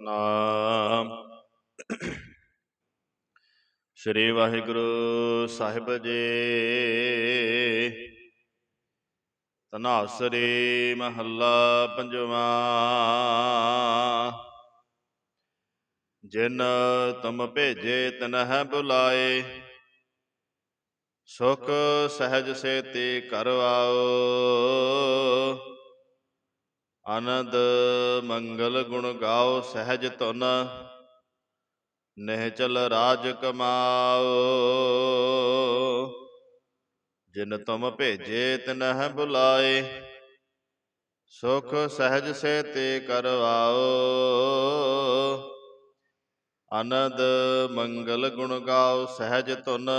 ਸਤਨਾਮ ਸ੍ਰੀ ਵਾਹਿਗੁਰੂ ਸਾਹਿਬ ਜੀ। ਤਨਾਸਰੀ ਮਹੱਲਾ ਪੰਜਵਾਂ। ਜਿਨ ਤੁਮ ਭੇਜੇ ਤਨਹਿ ਬੁਲਾਏ, ਸੁਖ ਸਹਿਜ ਸੇਤੀ ਘਰ ਆਓ। ਆਨੰਦ ਮੰਗਲ ਗੁਣ ਗਾਓ ਸਹਿਜ ਧੁਨ, ਨਹਿਚਲ ਰਾਜ ਕਮਾਓ। ਜਿਨ ਤੁਮ ਭੇਜੇ ਤਿਨਹਿ ਬੁਲਾਏ, ਸੁਖ ਸਹਿਜ ਸੇ ਤੇ ਕਰਵਾਓ। ਆਨੰਦ ਮੰਗਲ ਗੁਣ ਗਾਓ ਸਹਿਜ ਧੁਨ,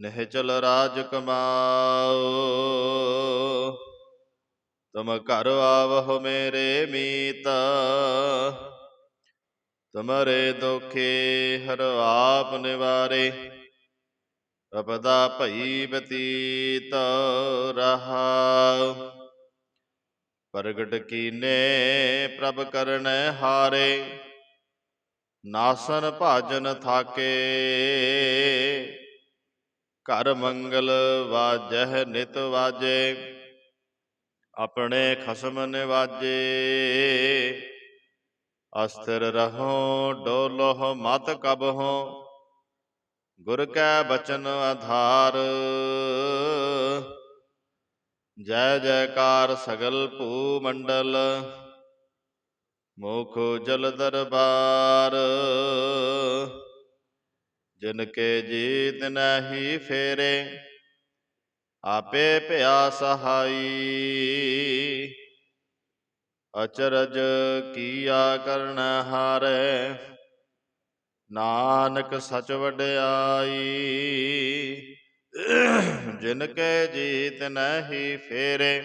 ਨਿਹਚਲ ਰਾਜ ਕਮਾਓ। ਤੁਮ ਘਰ ਆਵਹੁ ਮੇਰੇ ਮੀਤ। ਤੁਮਰੇ ਦੁਖੇ ਹਰ ਆਪ ਨਿਵਾਰੇ। ਅਪਦਾ ਭਈ ਬਤੀਤ ਰਹਾ। ਪ੍ਰਗਟ ਕੀਨੇ ਪ੍ਰਭ ਕਰਨੈ ਹਾਰੇ। ਨਾਸਨ ਭਾਜਨ ਥਾਕੇ। ਘਰ ਮੰਗਲ ਵਾਜਹਿ ਨਿਤ ਵਾਜੇ। ਆਪਣੇ ਖਸਮ ਨਿਵਾਜੇ। ਅਸਥਿਰ ਰਹੋ, ਡੋਲੋ, ਮਤ ਕਬਹੋ। ਗੁਰ ਕੈ ਬਚਨ ਆਧਾਰ। ਜੈ ਜੈਕਾਰ ਸਗਲ ਭੂ ਮੰਡਲ ਮੁਖ ਜਲ ਦਰਬਾਰ। ਜਿਨ ਕੇ ਜੀਤ ਨਹੀਂ ਫੇਰੇ ਆਪੇ ਭਿਆ ਸਹਾਈ ਅਚਰਜ ਕੀਆ ਕਰਨ ਹਾਰੈ। ਨਾਨਕ ਸਚ ਵਡਿਆਈ। ਜਿਨ ਕੇ ਜੀਤ ਨਹੀਂ ਫੇਰੇ,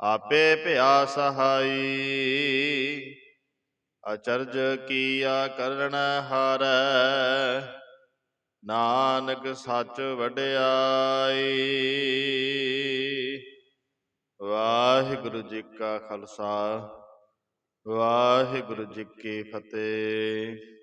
ਆਪੇ ਭਿਆ ਸਹਾਈ ਅਚਰਜ ਕੀਆ ਕਰਨ ਹਾਰੈ। ਨਾਨਕ ਸੱਚ ਵਡਿਆਈ। ਵਾਹਿਗੁਰੂ ਜੀ ਕਾ ਖਾਲਸਾ ਵਾਹਿਗੁਰੂ ਜੀ ਕੀ ਫਤਿਹ।